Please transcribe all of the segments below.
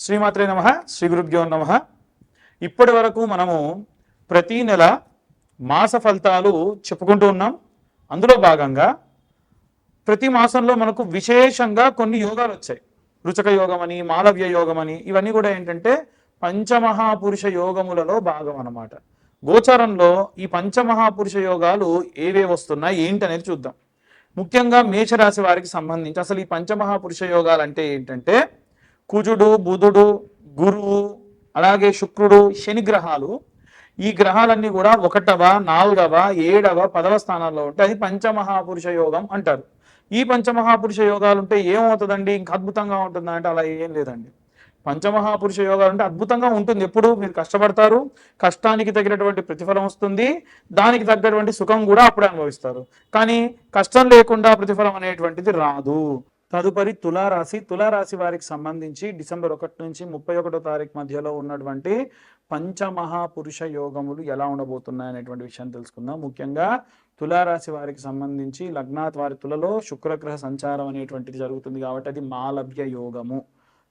శ్రీమాత్రే నమ శ్రీ గురుభ్యో నమ. ఇప్పటి వరకు మనము ప్రతి నెల మాస ఫలితాలు చెప్పుకుంటూ ఉన్నాం. అందులో భాగంగా ప్రతి మాసంలో మనకు విశేషంగా కొన్ని యోగాలు వచ్చాయి. రుచక యోగం అని మాలవ్య యోగం అని ఇవన్నీ కూడా ఏంటంటే పంచమహాపురుష యోగములలో భాగం అన్నమాట. గోచారంలో ఈ పంచమహాపురుష యోగాలు ఏవే వస్తున్నాయి ఏంటి అనేది చూద్దాం. ముఖ్యంగా మేషరాశి వారికి సంబంధించి అసలు ఈ పంచమహాపురుష యోగాలు అంటే ఏంటంటే కుజుడు బుధుడు గురువు అలాగే శుక్రుడు శని గ్రహాలు. ఈ గ్రహాలన్నీ కూడా ఒకటవ నాలుగవ ఏడవ పదవ స్థానాల్లో ఉంటాయి అది పంచమహాపురుష యోగం అంటారు. ఈ పంచమహాపురుష యోగాలు ఉంటే ఏమవుతుందండి? ఇంకా అద్భుతంగా ఉంటుందా అంటే అలా ఏం లేదండి. పంచమహాపురుష యోగాలు అంటే అద్భుతంగా ఉంటుంది. ఎప్పుడు మీరు కష్టపడతారు కష్టానికి తగినటువంటి ప్రతిఫలం వస్తుంది దానికి తగ్గటువంటి సుఖం కూడా అప్పుడే అనుభవిస్తారు. కానీ కష్టం లేకుండా ప్రతిఫలం అనేటువంటిది రాదు. తదుపరి తులారాశి. తులారాశి వారికి సంబంధించి డిసెంబర్ ఒకటి నుంచి ముప్పై ఒకటో తారీఖు మధ్యలో ఉన్నటువంటి పంచమహాపురుష యోగములు ఎలా ఉండబోతున్నాయి అనేటువంటి విషయాన్ని తెలుసుకుందాం. ముఖ్యంగా తులారాశి వారికి సంబంధించి లగ్నాత్ వారి తులలో శుక్రగ్రహ సంచారం అనేటువంటిది జరుగుతుంది కాబట్టి అది మాలవ్య యోగము.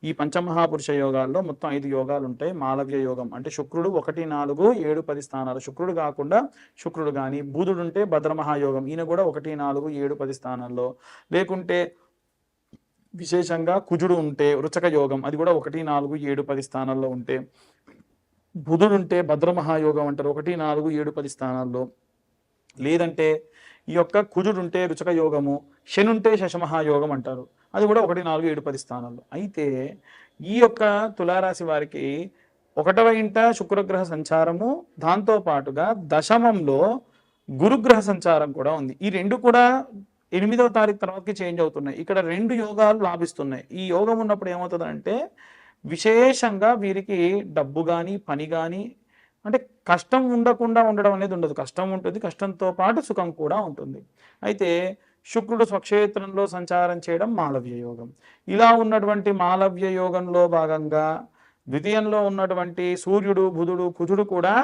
ఈ పంచమహాపురుష యోగాల్లో మొత్తం ఐదు యోగాలు ఉంటాయి. మాలవ్య యోగం అంటే శుక్రుడు ఒకటి నాలుగు ఏడు పది స్థానాలు. శుక్రుడు కాకుండా శుక్రుడు కానీ బుధుడు ఉంటే భద్రమహాయోగం. ఈయన కూడా ఒకటి నాలుగు ఏడు పది స్థానాల్లో. లేకుంటే విశేషంగా కుజుడు ఉంటే రుచక యోగం అది కూడా ఒకటి నాలుగు ఏడు పది స్థానాల్లో ఉంటే బుధుడు ఉంటే భద్రమహాయోగం అంటారు. ఒకటి నాలుగు ఏడు పది స్థానాల్లో. లేదంటే ఈ యొక్క కుజుడు ఉంటే రుచక యోగము శని ఉంటే శశమహాయోగం అంటారు. అది కూడా ఒకటి నాలుగు ఏడు పది స్థానాల్లో. అయితే ఈ యొక్క తులారాశి వారికి ఒకటవ ఇంట శుక్రగ్రహ సంచారము దాంతో పాటుగా దశమంలో గురుగ్రహ సంచారం కూడా ఉంది. ఈ రెండు కూడా ఎనిమిదవ తారీఖు తర్వాతకి చేంజ్ అవుతున్నాయి. ఇక్కడ రెండు యోగాలు లాభిస్తున్నాయి. ఈ యోగం ఉన్నప్పుడు ఏమవుతుందంటే విశేషంగా వీరికి డబ్బు కానీ పని కానీ అంటే కష్టం ఉండకుండా ఉండడం అనేది ఉండదు. కష్టం ఉంటుంది. కష్టంతో పాటు సుఖం కూడా ఉంటుంది. అయితే శుక్రుడు స్వక్షేత్రంలో సంచారం చేయడం మాలవ్య యోగం. ఇలా ఉన్నటువంటి మాలవ్య యోగంలో భాగంగా ద్వితీయంలో ఉన్నటువంటి సూర్యుడు బుధుడు కుజుడు కూడా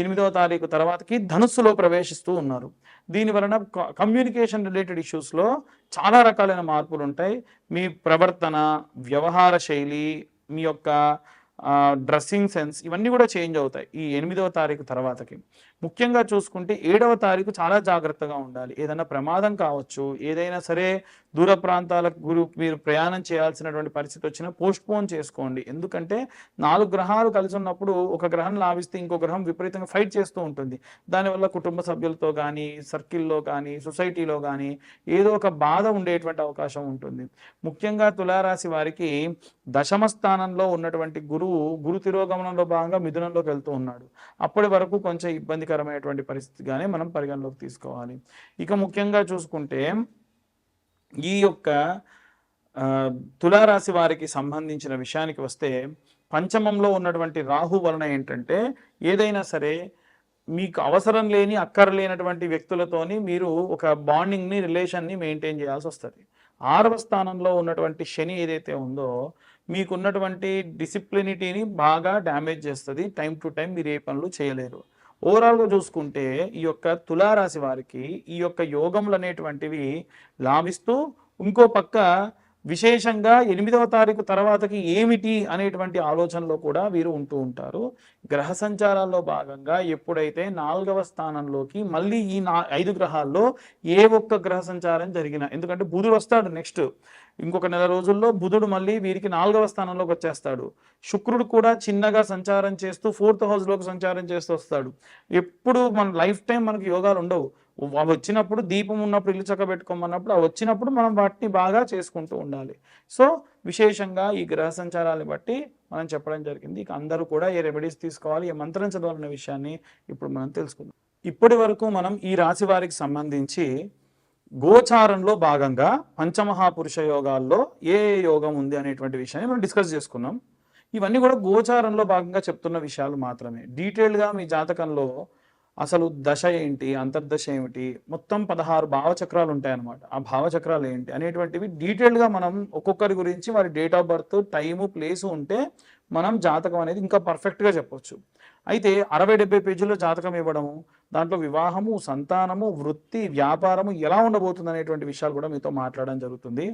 ఎనిమిదవ తారీఖు తర్వాతకి ధనుస్సులో ప్రవేశిస్తూ ఉన్నారు. దీని వలన కమ్యూనికేషన్ రిలేటెడ్ ఇష్యూస్లో చాలా రకాలైన మార్పులు ఉంటాయి మీ ప్రవర్తన వ్యవహార శైలి మీ యొక్క డ్రెస్సింగ్ సెన్స్ ఇవన్నీ కూడా చేంజ్ అవుతాయి ఈ ఎనిమిదవ తారీఖు తర్వాతకి. ముఖ్యంగా చూసుకుంటే ఏడవ తారీఖు చాలా జాగ్రత్తగా ఉండాలి. ఏదైనా ప్రమాదం కావచ్చు ఏదైనా సరే దూర ప్రాంతాలకు గురు మీరు ప్రయాణం చేయాల్సినటువంటి పరిస్థితి వచ్చినా పోస్ట్ పోన్ చేసుకోండి. ఎందుకంటే నాలుగు గ్రహాలు కలిసి ఉన్నప్పుడు ఒక గ్రహం లాభిస్తే ఇంకో గ్రహం విపరీతంగా ఫైట్ చేస్తూ ఉంటుంది. దానివల్ల కుటుంబ సభ్యులతో కానీ సర్కిల్లో కానీ సొసైటీలో కానీ ఏదో ఒక బాధ ఉండేటువంటి అవకాశం ఉంటుంది. ముఖ్యంగా తులారాశి వారికి దశమ స్థానంలో ఉన్నటువంటి గురువు గురు తిరోగమనంలో భాగంగా మిథునంలోకి వెళ్తూ ఉన్నాడు. అప్పటి వరకు కొంచెం ఇబ్బందికరమైనటువంటి పరిస్థితిగానే మనం పరిగణలోకి తీసుకోవాలి. ఇక ముఖ్యంగా చూసుకుంటే ఈ యొక్క తులారాశి వారికి సంబంధించిన విషయానికి వస్తే పంచమంలో ఉన్నటువంటి రాహు వలన ఏంటంటే ఏదైనా సరే మీకు అవసరం లేని అక్కర్లేనటువంటి వ్యక్తులతోని మీరు ఒక బాండింగ్ని రిలేషన్ని మెయింటైన్ చేయాల్సి వస్తుంది. ఆరవ స్థానంలో ఉన్నటువంటి శని ఏదైతే ఉందో మీకున్నటువంటి డిసిప్లినిటీని బాగా డ్యామేజ్ చేస్తుంది. టైం టు టైం మీరు ఏ పనులు చేయలేరు. ఓవరాల్గా చూసుకుంటే ఈ యొక్క తులారాశి వారికి ఈ యొక్క యోగములు అనేటువంటివి లాభిస్తూ ఇంకో పక్క విశేషంగా ఎనిమిదవ తారీఖు తర్వాతకి ఏమిటి అనేటువంటి ఆలోచనలో కూడా వీరు ఉంటూ ఉంటారు. గ్రహ సంచారాల్లో భాగంగా ఎప్పుడైతే నాలుగవ స్థానంలోకి మళ్ళీ ఈ నా ఐదు గ్రహాల్లో ఏ ఒక్క గ్రహ సంచారం జరిగినా ఎందుకంటే బుధుడు వస్తాడు నెక్స్ట్. ఇంకొక నెల రోజుల్లో బుధుడు మళ్ళీ వీరికి నాలుగవ స్థానంలోకి వచ్చేస్తాడు. శుక్రుడు కూడా చిన్నగా సంచారం చేస్తూ ఫోర్త్ హౌస్లోకి సంచారం చేస్తూ వస్తాడు. ఎప్పుడు మన లైఫ్ టైం మనకు యోగాలు ఉండవు. అవి వచ్చినప్పుడు దీపం ఉన్నప్పుడు ఇల్లు చక్క పెట్టుకోమన్నప్పుడు అవి వచ్చినప్పుడు మనం వాటిని బాగా చేసుకుంటూ ఉండాలి. సో విశేషంగా ఈ గ్రహ సంచారాన్ని బట్టి మనం చెప్పడం జరిగింది. ఇక అందరూ కూడా ఏ రెమెడీస్ తీసుకోవాలి ఏ మంత్రం చదవాలనే విషయాన్ని ఇప్పుడు మనం తెలుసుకుందాం. ఇప్పటి వరకు మనం ఈ రాశి వారికి సంబంధించి గోచారంలో భాగంగా పంచమహాపురుష యోగాల్లో ఏ ఏ యోగం ఉంది అనేటువంటి విషయాన్ని మనం డిస్కస్ చేసుకున్నాం ఇవన్నీ కూడా గోచారంలో భాగంగా చెప్తున్న విషయాలు మాత్రమే. డీటెయిల్గా మీ జాతకంలో అసలు దశ ఏంటి? అంతర్దశ ఏమిటి? మొత్తం పదహారు భావచక్రాలు ఉంటాయన్నమాట. ఆ భావచక్రాలు ఏంటి అనేటువంటివి డీటెయిల్గా మనం ఒక్కొక్కరి గురించి వారి date of birth time place ఉంటే మనం జాతకం అనేది ఇంకా పర్ఫెక్ట్గా చెప్పొచ్చు. అయితే అరవై డెబ్బై పేజీల్లో జాతకం ఇవ్వడము దాంట్లో వివాహము సంతానము వృత్తి వ్యాపారము ఎలా ఉండబోతుంది అనేటువంటి విషయాలు కూడా మీతో మాట్లాడడం జరుగుతుంది.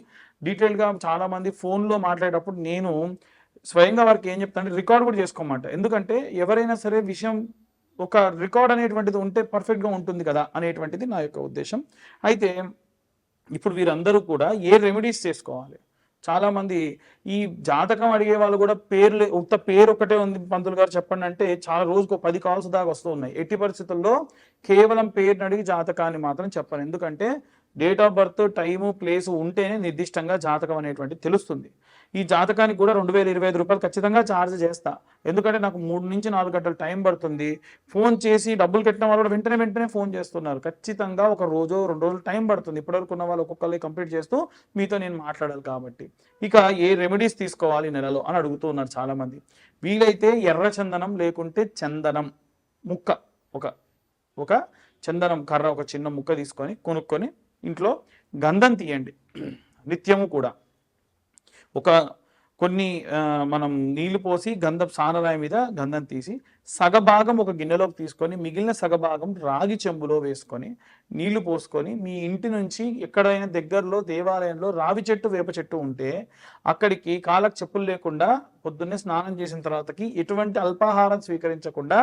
డీటెయిల్గా చాలామంది ఫోన్లో మాట్లాడేటప్పుడు నేను స్వయంగా వారికి ఏం చెప్తానంటే రికార్డ్ కూడా చేసుకోమంట. ఎందుకంటే ఎవరైనా సరే విషయం ఒక రికార్డ్ అనేటువంటిది ఉంటే పర్ఫెక్ట్గా ఉంటుంది కదా అనేటువంటిది నా యొక్క ఉద్దేశం. అయితే ఇప్పుడు వీరందరూ కూడా ఏ రెమెడీస్ చేసుకోవాలి? చాలామంది ఈ జాతకం అడిగే వాళ్ళు కూడా పేర్లు ఉత్త పేరు ఒకటే ఉంది పంతులు గారు చెప్పండి అంటే చాలా రోజుకు పది కాల్స్ దాకా వస్తూ ఉన్నాయి. ఎట్టి పరిస్థితుల్లో కేవలం పేరుని అడిగి జాతకాన్ని మాత్రం చెప్పను ఎందుకంటే date of birth time place ఉంటేనే నిర్దిష్టంగా జాతకం అనేటువంటి తెలుస్తుంది. ఈ జాతకానికి కూడా రెండు వేల ఇరవై ఐదు రూపాయలు ఖచ్చితంగా ఛార్జ్ చేస్తా. ఎందుకంటే నాకు మూడు నుంచి నాలుగు గంటలు టైం పడుతుంది. ఫోన్ చేసి డబ్బులు కట్టిన వాళ్ళు కూడా వెంటనే వెంటనే ఫోన్ చేస్తున్నారు. ఖచ్చితంగా ఒక రోజు రెండు రోజులు టైం పడుతుంది. ఇప్పటివరకు ఉన్న వాళ్ళు ఒక్కొక్కరి కంప్లీట్ చేస్తూ మీతో నేను మాట్లాడాలి కాబట్టి. ఇక ఏ రెమెడీస్ తీసుకోవాలి నెలలో అని అడుగుతూ ఉన్నారు చాలా మంది వీలైతే ఎర్ర చందనం లేకుంటే చందనం ముక్క. ఒక ఒక చందనం కర్ర ఒక చిన్న ముక్క తీసుకొని కొనుక్కొని ఇంట్లో గంధం తీయండి. నిత్యము కూడా. ఒక కొన్ని మనం నీళ్ళు పోసి గంధం సానరాయి మీద గంధం తీసి సగభాగం ఒక గిన్నెలోకి తీసుకొని మిగిలిన సగభాగం రాగి చెంబులో వేసుకొని నీళ్ళు పోసుకొని మీ ఇంటి నుంచి ఎక్కడైనా దగ్గరలో దేవాలయంలో రావి చెట్టు వేప చెట్టు ఉంటే అక్కడికి కాళ్ళకు చెప్పులు లేకుండా పొద్దున్నే స్నానం చేసిన తర్వాతకి ఎటువంటి అల్పాహారం స్వీకరించకుండా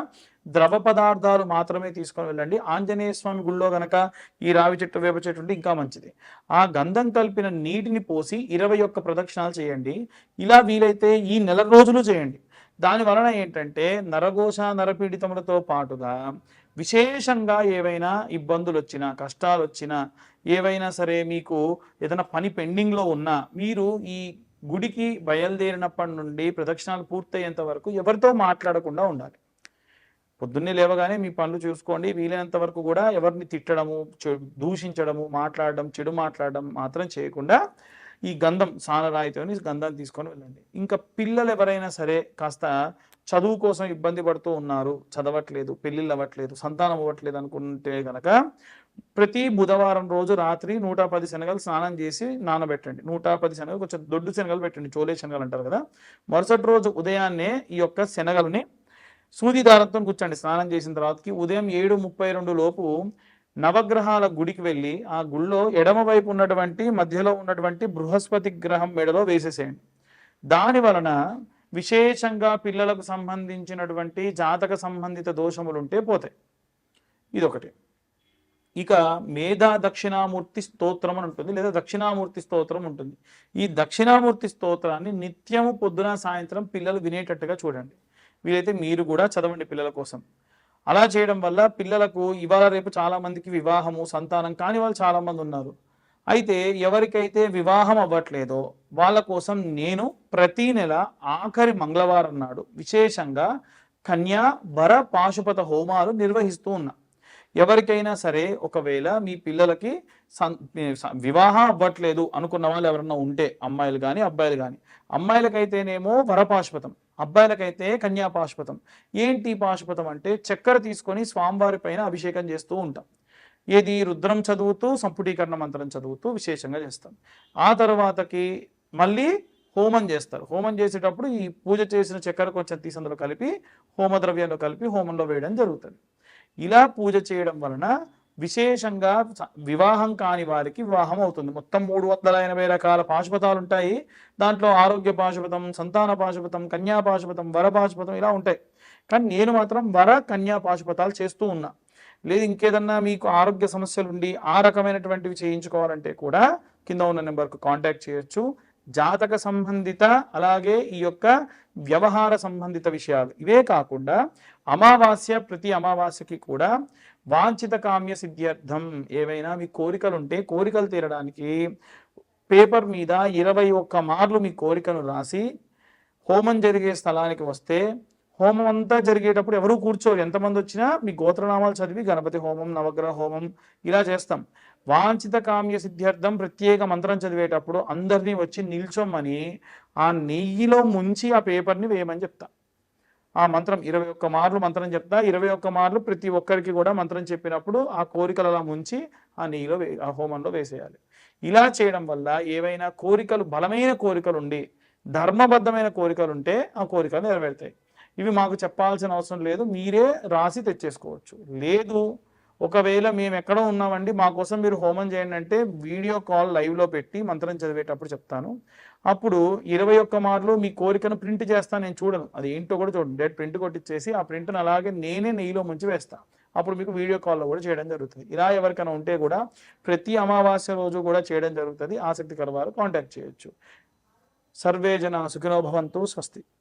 ద్రవ పదార్థాలు మాత్రమే తీసుకొని వెళ్ళండి. ఆంజనేయ స్వామి గుళ్ళో గనక ఈ రావి చెట్టు వేప చెట్టు ఉంటే ఇంకా మంచిది. ఆ గంధం కలిపిన నీటిని పోసి ఇరవై ఒక్క ప్రదక్షిణాలు చేయండి. ఇలా వీలైతే ఈ నెల రోజులు చేయండి. దాని వలన ఏంటంటే నరఘోష నరపీడితములతో పాటుగా విశేషంగా ఏవైనా ఇబ్బందులు వచ్చినా కష్టాలు వచ్చినా ఏవైనా సరే మీకు ఏదైనా పని పెండింగ్లో ఉన్నా మీరు ఈ గుడికి బయలుదేరినప్పటి నుండి ప్రదక్షిణాలు పూర్తయ్యేంత వరకు ఎవరితో మాట్లాడకుండా ఉండాలి. పొద్దున్నే లేవగానే మీ పనులు చూసుకోండి వీలైనంత వరకు కూడా ఎవరిని తిట్టడము దూషించడము మాట్లాడడం చెడు మాట్లాడడం మాత్రం చేయకుండా ఈ గంధం సానరాయితో గంధం తీసుకొని వెళ్ళండి. ఇంకా పిల్లలు ఎవరైనా సరే కాస్త చదువు కోసం ఇబ్బంది పడుతూ ఉన్నారు చదవట్లేదు పెళ్ళిళ్ళు అవ్వట్లేదు సంతానం అవ్వట్లేదు అనుకుంటే గనక ప్రతి బుధవారం రోజు రాత్రి నూట పది శనగలు స్నానం చేసి నానబెట్టండి. నూట పది శనగలు కొంచెం దొడ్డు శనగలు పెట్టండి చోలే శనగలు అంటారు కదా. మరుసటి రోజు ఉదయాన్నే ఈ యొక్క శనగలని సూది దారంతో కూర్చోండి. స్నానం చేసిన తర్వాతకి ఉదయం ఏడు ముప్పై రెండు లోపు నవగ్రహాల గుడికి వెళ్ళి ఆ గుళ్ళో ఎడమ వైపు ఉన్నటువంటి మధ్యలో ఉన్నటువంటి బృహస్పతి గ్రహం మెడలో వేసేసేయండి. దాని వలన విశేషంగా పిల్లలకు సంబంధించినటువంటి జాతక సంబంధిత దోషములుంటే పోతాయి. ఇదొకటి. ఇక మేధా దక్షిణామూర్తి స్తోత్రం అని ఉంటుంది లేదా దక్షిణామూర్తి స్తోత్రం ఉంటుంది. ఈ దక్షిణామూర్తి స్తోత్రాన్ని నిత్యము పొద్దున సాయంత్రం పిల్లలు వినేటట్టుగా చూడండి. వీలైతే మీరు కూడా చదవండి పిల్లల కోసం. అలా చేయడం వల్ల పిల్లలకు ఇవాళ రేపు చాలా మందికి వివాహము సంతానం కాని వాళ్ళు చాలా మంది ఉన్నారు. అయితే ఎవరికైతే వివాహం అవ్వట్లేదో వాళ్ళ కోసం నేను ప్రతి నెల ఆఖరి మంగళవారం నాడు విశేషంగా కన్యా వర పాశుపత హోమాలు నిర్వహిస్తూ ఉన్నా. ఎవరికైనా సరే ఒకవేళ మీ పిల్లలకి వివాహం అవ్వట్లేదు అనుకున్న వాళ్ళు ఎవరన్నా ఉంటే అమ్మాయిలు కానీ అబ్బాయిలు కానీ అమ్మాయిలకైతేనేమో వరపాశుపతం అబ్బాయిలకైతే కన్యా పాశుపతం ఏంటి పాశుపతం అంటే చక్కెర తీసుకొని స్వామివారి పైన అభిషేకం చేస్తూ ఉంటాం. ఏది? రుద్రం చదువుతూ సంపుటీకరణ మంత్రం చదువుతూ విశేషంగా చేస్తాం. ఆ తర్వాతకి మళ్ళీ హోమం చేస్తారు. హోమం చేసేటప్పుడు ఈ పూజ చేసిన చక్కెర కొంచెం తీసి అందులో కలిపి హోమద్రవ్యంలో కలిపి హోమంలో వేయడం జరుగుతుంది. ఇలా పూజ చేయడం వలన విశేషంగా వివాహం కాని వారికి వివాహం అవుతుంది. మొత్తం మూడు వందల ఎనభై రకాల పాశుపతాలు ఉంటాయి. దాంట్లో ఆరోగ్య పాశుపతం సంతాన పాశుపతం కన్యా పాశుపతం వర పాశుపతం ఇలా ఉంటాయి. కానీ నేను మాత్రం వర కన్యా పాశుపతాలు చేస్తూ ఉన్నా. లేదు ఇంకేదన్నా మీకు ఆరోగ్య సమస్యలు ఉండి ఆ రకమైనటువంటివి చేయించుకోవాలంటే కూడా కింద ఉన్న నెంబర్కు కాంటాక్ట్ చేయొచ్చు. జాతక సంబంధిత అలాగే ఈ యొక్క వ్యవహార సంబంధిత విషయాలు. ఇవే కాకుండా అమావాస్య ప్రతి అమావాస్యకి కూడా వాంఛిత కామ్య సిద్ధ్యర్థం ఏవైనా మీ కోరికలు ఉంటే కోరికలు తీరడానికి పేపర్ మీద ఇరవై ఒక్క మార్లు మీ కోరికను రాసి హోమం జరిగే స్థలానికి వస్తే హోమం అంతా జరిగేటప్పుడు ఎవరు కూర్చోరు. ఎంతమంది వచ్చినా మీ గోత్రనామాలు చదివి గణపతి హోమం నవగ్రహ హోమం ఇలా చేస్తాం. వాంఛిత కామ్య సిద్ధ్యర్థం ప్రత్యేక మంత్రం చదివేటప్పుడు అందరినీ వచ్చి నిల్చోమని ఆ నెయ్యిలో ముంచి ఆ పేపర్ని వేయమని చెప్తాం. ఆ మంత్రం ఇరవై ఒక్క మార్లు మంత్రం చెప్తా ఇరవై ఒక్క మార్లు ప్రతి ఒక్కరికి కూడా మంత్రం చెప్పినప్పుడు ఆ కోరికలు అలా ముంచి ఆ నెయ్యిలో వే ఆ హోమంలో వేసేయాలి. ఇలా చేయడం వల్ల ఏవైనా కోరికలు బలమైన కోరికలు ఉండి ధర్మబద్ధమైన కోరికలు ఉంటే ఆ కోరికలు నెరవేరుతాయి. ఇవి మాకు చెప్పాల్సిన అవసరం లేదు మీరే రాసి తెచ్చేసుకోవచ్చు. లేదు ఒకవేళ మేము ఎక్కడో ఉన్నామండి మా కోసం మీరు హోమం చేయండి అంటే వీడియో కాల్ లైవ్లో పెట్టి మంత్రం చదివేటప్పుడు చెప్తాను. అప్పుడు ఇరవై ఒక్క మార్లు మీ కోరికను ప్రింట్ చేస్తాను నేను చూడను. అది ఏంటో కూడా చూడండి. డేట్ ప్రింట్ కొట్టించేసి ఆ ప్రింట్ను అలాగే నేనే నెయ్యిలో ముంచి వేస్తాను అప్పుడు మీకు వీడియో కాల్లో కూడా చేయడం జరుగుతుంది. ఇలా ఎవరికైనా ఉంటే కూడా ప్రతి అమావాస్య రోజు కూడా చేయడం జరుగుతుంది. ఆసక్తికర వారు కాంటాక్ట్ చేయొచ్చు. సర్వే జన సుఖినోభవంతో స్వస్తి.